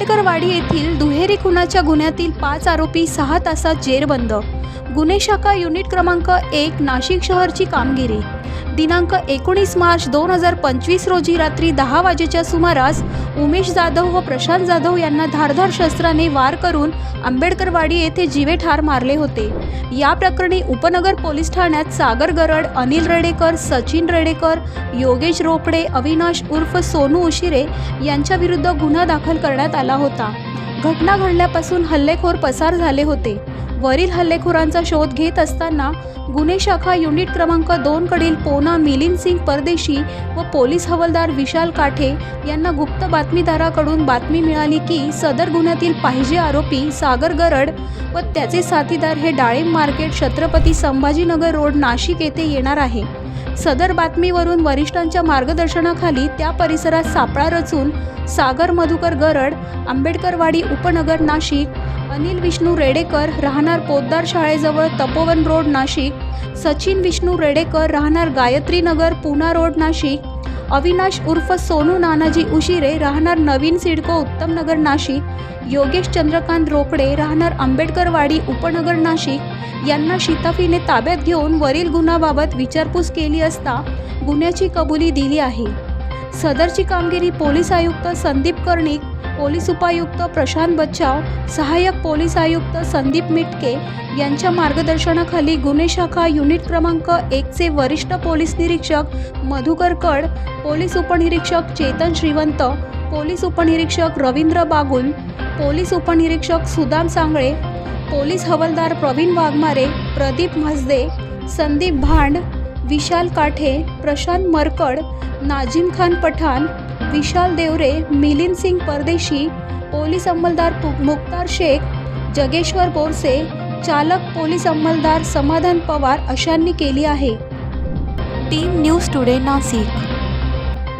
आंबेडकरवाडी येथील दुहेरी खुनाच्या गुन्ह्यातील पाच आरोपी सहा तासात जेरबंद. गुन्हे शाखा युनिट क्रमांक एक नाशिक शहरची कामगिरी. दिनांक एकोणीस मार्च दोन हजार पंचवीस रोजी रात्री दहा वाजेच्या सुमारास उमेश जाधव व प्रशांत जाधव यांना धारधार शस्त्राने वार करून आंबेडकरवाडी येथे जीवे ठार मारले होते. या प्रकरणी उपनगर पोलीस ठाण्यात सागर गरड अनिल रेडेकर सचिन रेडेकर योगेश रोपडे अविनाश उर्फ सोनू उशिरे यांच्या विरुद्ध गुन्हा दाखल करण्यात आला होता. घटना घडल्यापासून हल्लेखोर पसार झाले होते. वरील हल्लेखोरांचा शोध घेत असताना गुन्हे शाखा युनिट क्रमांक दोन कडील पोना मिलिंद सिंग परदेशी व पोलीस हवालदार विशाल काठे यांना गुप्त बातमीदाराकडून बातमी मिळाली की सदर गुन्ह्यातील पाहिजे आरोपी सागर गरड व त्याचे साथीदार हे डाळिंब मार्केट छत्रपती संभाजीनगर रोड नाशिक येथे येणार आहे. सदर बातमीवरून वरिष्ठांच्या मार्गदर्शनाखाली त्या परिसरात सापळा रचून सागर मधुकर गरड आंबेडकरवाडी उपनगर नाशिक अनिल विष्णू रेडेकर राहणार पोद्दार शाळेजवळ तपोवन रोड नाशिक सचिन विष्णू रेडेकर राहणार गायत्री नगर पुना रोड नाशिक अविनाश उर्फ सोनू नानाजी उशिरे राहणार नवीन सिडको उत्तम नगर नाशिक. योगेश चंद्रकांत रोकडे राहणार आंबेडकरवाडी उपनगर नाशिक. यांना शिताफीने ताब्यात घेऊन वरील गुन्ह्याबाबत विचारपूस केली असता गुन्ह्याची कबुली दिली आहे. सदरची कामगिरी पोलीस आयुक्त संदीप कर्णिक पोलीस उपायुक्त प्रशांत बच्चाव सहाय्यक पोलीस आयुक्त संदीप मिटके यांच्या मार्गदर्शनाखाली गुन्हे शाखा युनिट क्रमांक एकचे वरिष्ठ पोलीस निरीक्षक मधुकर कड पोलीस उपनिरीक्षक चेतन श्रीवंत पोलीस उपनिरीक्षक रवींद्र बागुल पोलीस उपनिरीक्षक सुदाम सांगळे पोलीस हवालदार प्रवीण वाघमारे प्रदीप म्हसदे संदीप भांड विशाल काठे प्रशांत मरकड नाजिम खान पठाण विशाल देवरे मिलिंद सिंग परदेशी पोलीस अंमलदार पु- मुक्तार शेख जगेश्वर बोरसे चालक पोलीस अंमलदार समाधान पवार अशांनी केली आहे. Team news today Nashik.